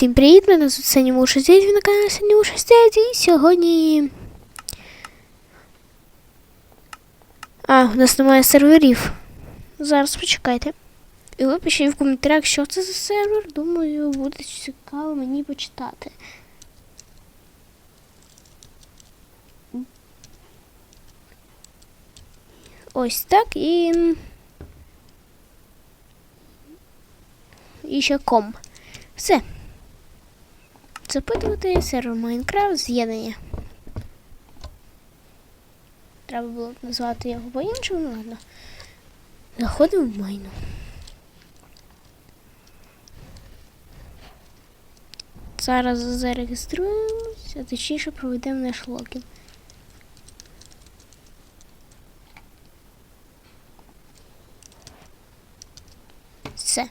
Всім привіт, мене звуть Муша Здесь, ви на каналі Муша Здесь, і сьогодні... А, у нас немає серверів. Зараз почекайте. І ви пишіть в коментарях, що це за сервер. Думаю, буде цікаво мені почитати. Ось так і. І ще ком. Все. Запитувати сервер Майнкрафт з'єднання. Треба було б назвати його по-іншому, ну ладно. Заходимо в майну. Зараз зареєструємося, точніше проведемо наш логін. Все.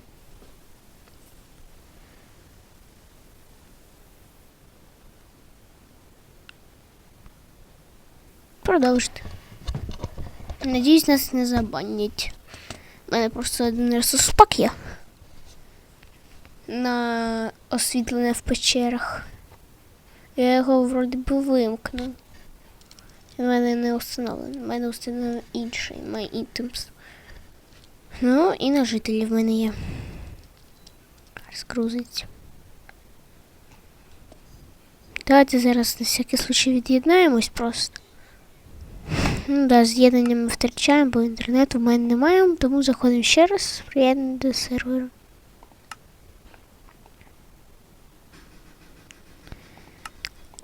Продовжити. Надіюсь, нас не забанять. У мене просто один ресурс пак є. На освітлене в печерах. Я його вроді би вимкнув. У мене не встановлено. У мене встановлено інший My Items. Ну, і на жителі в мене є. Розгрузиться. Давайте зараз на всякий случай від'єднаємось просто. Ну да, з'єднання ми втрачаємо, бо інтернету в мене немає, тому заходимо ще раз, приєднання до серверу.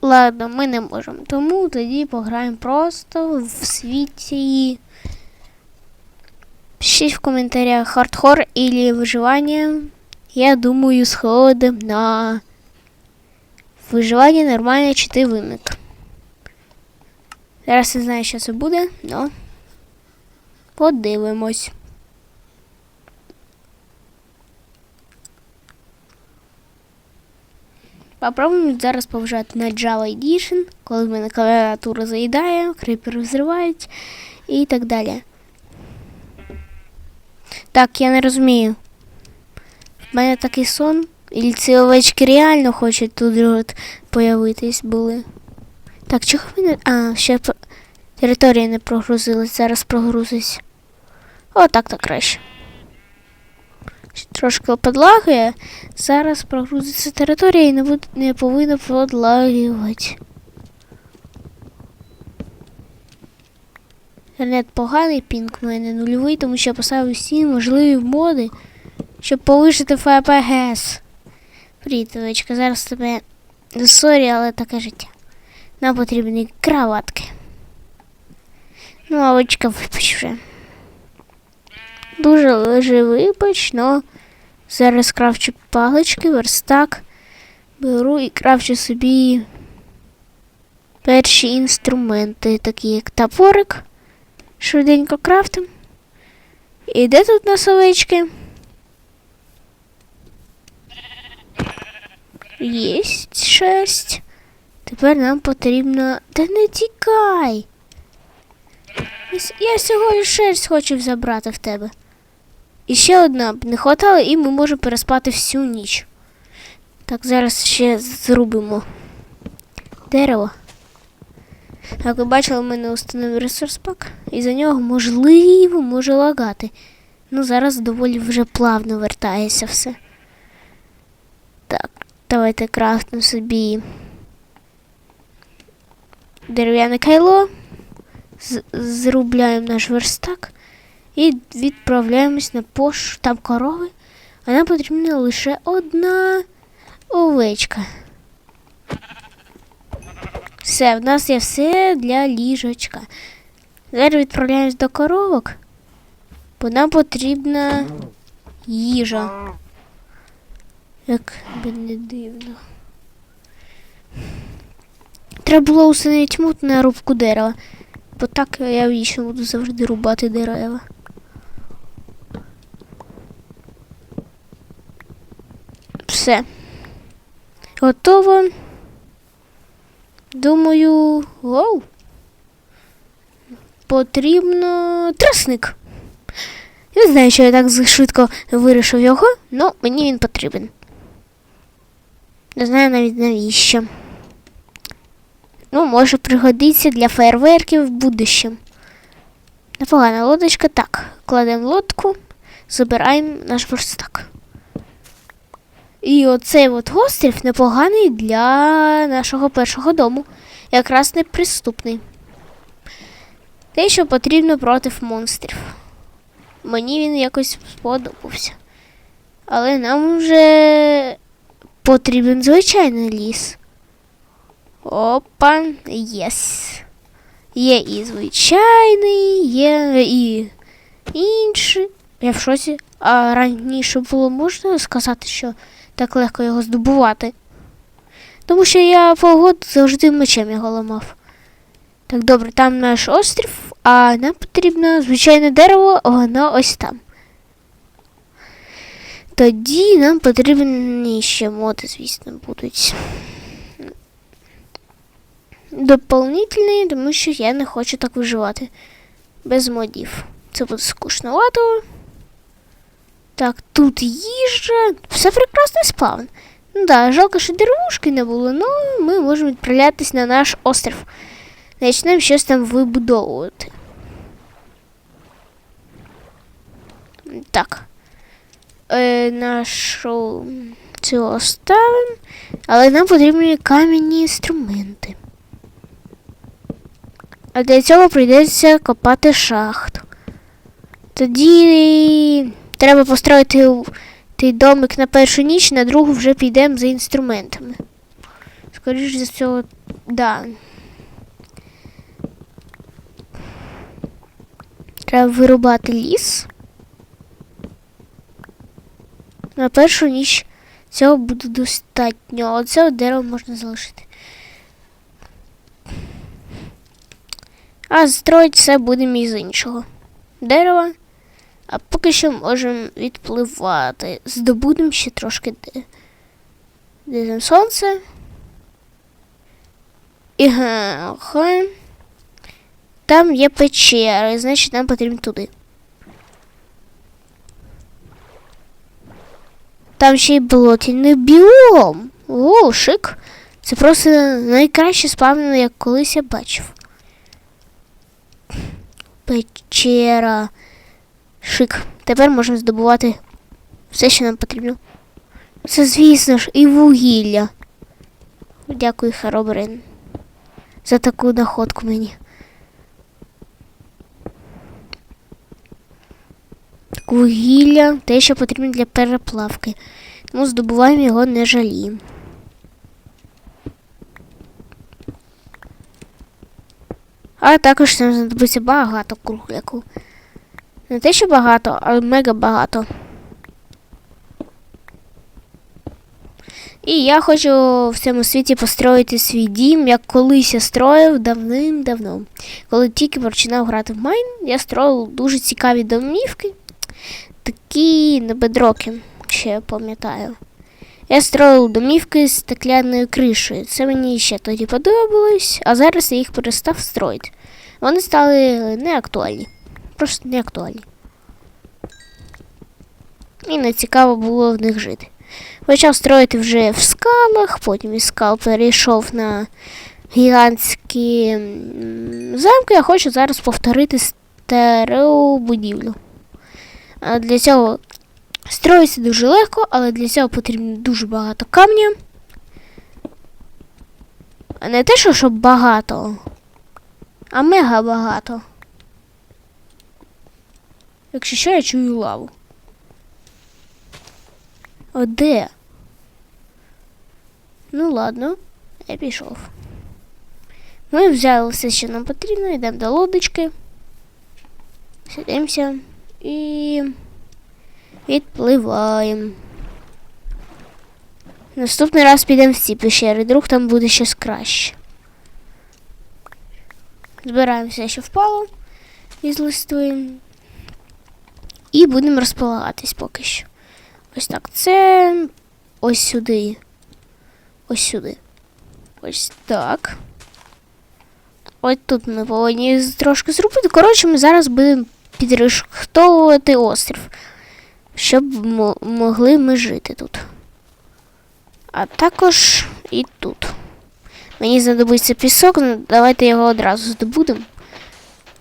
Ладно, ми не можемо. Тому тоді пограємо просто в світі. Пишіть в коментарях хардкор или виживання. Я думаю, сходимо на виживання нормальне чи ти вимик. Зараз не знаю, що це буде, але подивимось. Попробуємо зараз поважати на Java Edition, коли в мене клавіатура заїдає, крипер взривають і так далі. Так, я не розумію. В мене такий сон. І ці овечки реально хочуть тут появитись були. Так, чого в мене. А, ще територія не прогрузилась, зараз прогрузиться. О, так то краще. Трошки подлагує. Зараз прогрузиться територія і не, буде, не повинна подлагувати. Інтернет поганий, пінг в мене нульовий, тому що я поставив всі можливі моди, щоб повишити ФПГС. Привіт, овечка, зараз тебе. Сорі, але таке життя. Нам потрібні краватки. Ну, а овечка вибач вже. Дуже лежи вибач, но зараз кравчу палички, верстак. Беру і кравчу собі перші інструменти, такі як топорик. Швиденько крафтим. І де тут нас овечки? Єсть шесть. Тепер нам потрібно. Та не тікай. Я с- Я всього шерсть хочу забрати в тебе. І ще одна б не хватало, і ми можемо переспати всю ніч. Так, зараз ще зрубимо дерево. Як ви бачили, в мене установив ресурс пак, і за нього можливо може лагати. Ну, зараз доволі вже плавно вертається все. Так, давайте крафтимо собі дерев'яне кайло, зрубляємо наш верстак і відправляємось на пош. Там корови, а нам потрібна лише одна овечка. Все, в нас є все для ліжечка. Зараз відправляємось до коровок, бо нам потрібна їжа. Як би не дивно. Треба було установити мут на рубку дерева. Бо так я вічно буду завжди рубати дерева. Все. Готово. Думаю, воу. Потрібно трасник. Не знаю, що я так швидко вирішив його, але мені він потрібен. Не знаю навіть навіщо. Ну, може пригодиться для фейерверків в будущем. Непогана лодочка. Так, кладемо лодку, забираємо наш верстак. І оцей от острів непоганий для нашого першого дому. Якраз неприступний. Те, що потрібно проти монстрів. Мені він якось сподобався. Але нам вже потрібен звичайний ліс. Опа, єс. Є і звичайний, є і інший. Я в шоці. А раніше було можна сказати, що так легко його здобувати. Тому що я погоду завжди мечем його ламав. Так, добре, там наш острів, а нам потрібно звичайне дерево, воно ось там. Тоді нам потрібні ще моди, звісно, будуть. Дополнительні, тому що я не хочу так виживати. Без модів. Це буде скучновато. Так, тут їжа. Все прекрасний спавн. Ну да, жалко, що деревушки не було, але ми можемо відправлятись на наш острів. Почнемо щось там вибудовувати. Так. Е, нашу цю оставимо. Але нам потрібні кам'яні інструменти. А для цього прийдеться копати шахту. Тоді треба построїти той домик на першу ніч, на другу вже підемо за інструментами. Скоріше за всього, да. Треба вирубати ліс. На першу ніч цього буде достатньо. Оце дерево можна залишити. А строїть все будемо із іншого дерева. А поки що можемо відпливати. Здобудемо ще трошки там сонце. І га, ага. Там є печери, значить нам потрібно туди. Там ще й болотяний біом. О, шик. Це просто найкраще спавнено, як колись я бачив. Печера. Шик. Тепер можемо здобувати все, що нам потрібно. Це, звісно ж, і вугілля. Дякую, Харобрин, за таку находку мені. Вугілля, те, що потрібно для переплавки. Тому здобуваємо його не жаліємо. А також нам знадобиться багато кругляку. Не те, що багато, а мега багато. І я хочу в цьому світі построїти свій дім, як колись я строїв давним-давно. Коли тільки починав грати в Майн, я строїв дуже цікаві домівки, такі на бедроки, ще пам'ятаю. Я строїв домівки з стеклянною кришею. Це мені ще тоді подобалось, а зараз я їх перестав строїти. Вони стали неактуальні. Просто неактуальні. І не цікаво було в них жити. Почав строїти вже в скалах, потім із скал перейшов на гігантські замки. Я хочу зараз повторити стару будівлю. А для цього строїться дуже легко, але для цього потрібно дуже багато камня. А не те, що щоб багато, а мега багато. Якщо що, я чую лаву. О, де? Ну ладно, я пішов. Ми взяли все, що нам потрібно, йдемо до лодочки. Сидимося і відпливаємо. Наступний раз підемо в ці пещери, друг там буде щось краще. Збираємо все, що впало із листуємо. І будемо розполагатись поки що. Ось так. Це ось сюди. Ось сюди. Ось так. Ось тут ми повинні трошки зробити. Коротше, ми зараз будемо підрихтовувати острів, щоб мо- могли ми жити тут. А також і тут. Мені знадобиться пісок, ну давайте його одразу здобудемо.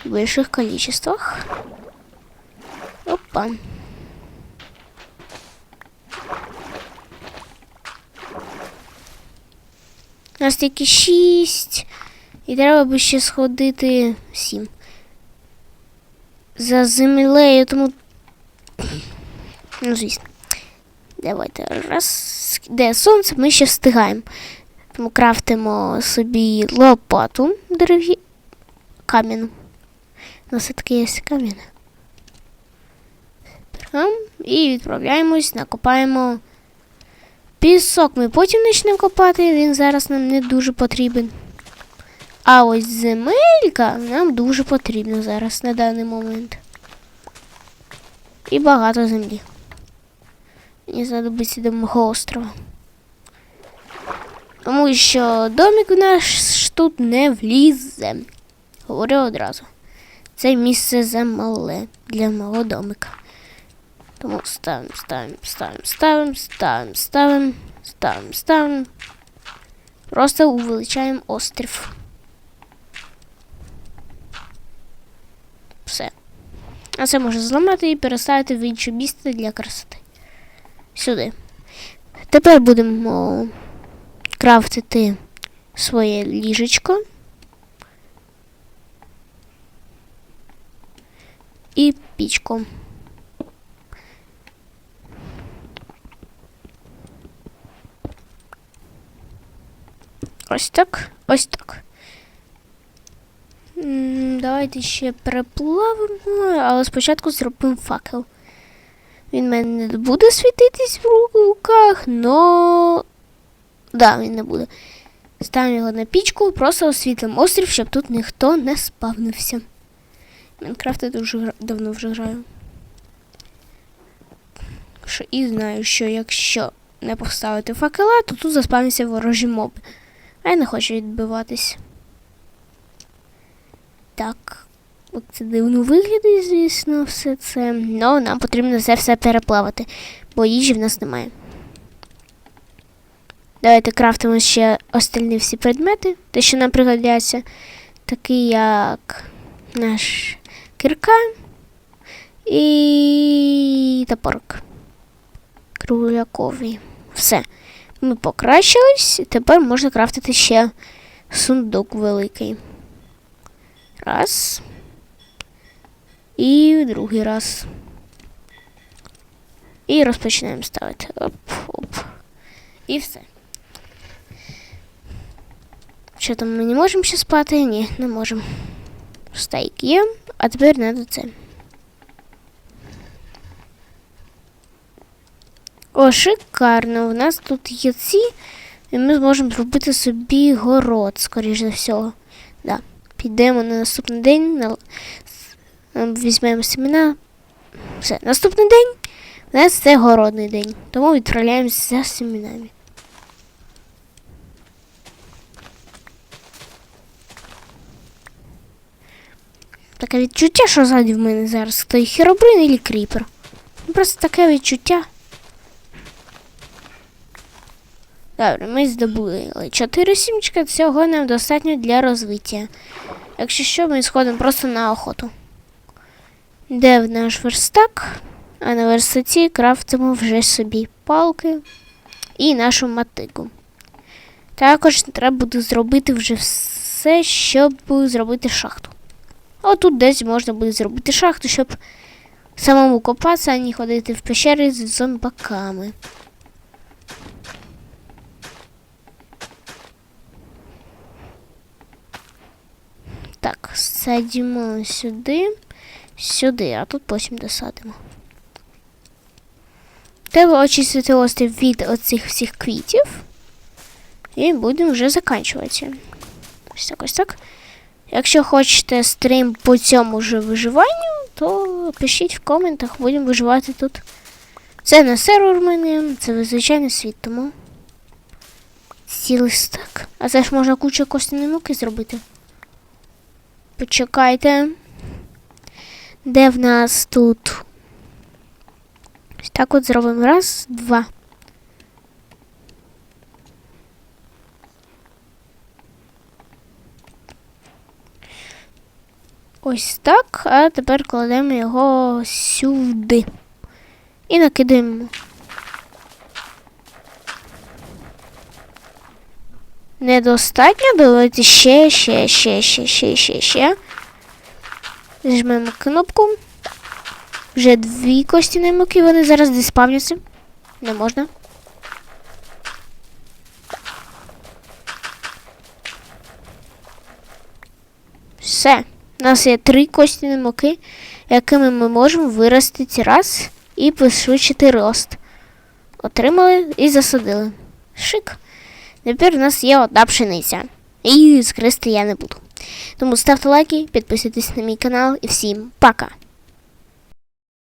В більших кількостях. Опа. У нас тільки шість. І треба би ще сходити сім. За землею, тому. Ну, звісно. Давайте раз. Де сонце, ми ще встигаємо. Тому крафтимо собі лопату дерев'я. Кам'яну. У нас все-таки є. Берем І відправляємось, накопаємо пісок. Ми потім почнемо копати, він зараз нам не дуже потрібен. А ось земелька нам дуже потрібна зараз на даний момент. І багато землі. Мені знадобиться до мого острова. Тому що домик наш тут не влізе. Говорю одразу. Це місце замале для мого домика. Тому ставимо, ставимо, ставимо, ставимо, ставимо, ставимо, ставимо, ставимо. Просто увеличаємо острів. Все. А це можна зламати і переставити в інше місце для красоти. Сюди. Тепер будемо крафтити своє ліжечко. І пічку. Ось так, ось так. Давайте ще переплавимо, але спочатку зробимо факел. Він мене не буде світитись в руках, но. Да, він не буде. Ставимо його на пічку, просто освітлимо острів, щоб тут ніхто не спавнився. Майнкрафт я дуже давно вже граю. Що і знаю, що якщо не поставити факела, то тут заспавняться ворожі моби. А я не хочу відбиватись. Так. Це дивно виглядає, звісно, все це. Но нам потрібно це все переплавати, бо їжі в нас немає. Давайте крафтимо ще остальні всі предмети, те, що нам пригодяться, такі як наш кирка і топорик. Кругляковий. Все. Ми покращились, і тепер можна крафтити ще сундук великий. Раз. І другий раз. І розпочинаємо ставити. Оп, оп. І все. Що там ми не можемо ще спати? Ні, не можемо. Стейк є, а тепер треба це. О, шикарно. У нас тут є ці, і ми зможемо зробити собі город, скоріш за всього. Да. Підемо на наступний день, візьмемо семена. Все, наступний день у нас це городний день, тому відправляємося за семенами. Таке відчуття, що ззаді в мене зараз стоїть херобрин і кріпер. Ну, Просто таке відчуття. Добре, ми здобули 4 сімечка, цього нам достатньо для розвиття. Якщо що, ми сходимо просто на охоту. Де в наш верстак? А на верстаці крафтимо вже собі палки і нашу мотику. Також треба буде зробити вже все, щоб зробити шахту. Отут десь можна буде зробити шахту, щоб самому копатися, а не ходити в пещері з зомбаками. Так, садимо сюди, сюди, а тут потім досадимо. Треба очистити острів від оцих всіх квітів. І будемо вже закінчувати. Ось так, ось так. Якщо хочете стрім по цьому ж виживанню, то пишіть в коментах, будемо виживати тут. Це не сервер в мене, це звичайний світ, тому. Цілий стак. А це ж можна кучу костяної муки зробити. Почекайте. Де в нас тут? Ось так от зробимо. Раз, два. Ось так, а тепер кладемо його сюди і накидаємо. Недостатньо давайте ще, ще, ще, ще, ще, ще, ще. Жмемо кнопку. Вже дві костяні муки, вони зараз десь спавняться. Не можна. Все. У нас є три костяні муки, якими ми можемо виростити раз і пришвидшити рост. Отримали і засадили. Шик. Тепер у нас є одна пшениця. І скрести я не буду. Тому ставте лайки, підписуйтесь на мій канал і всім пока!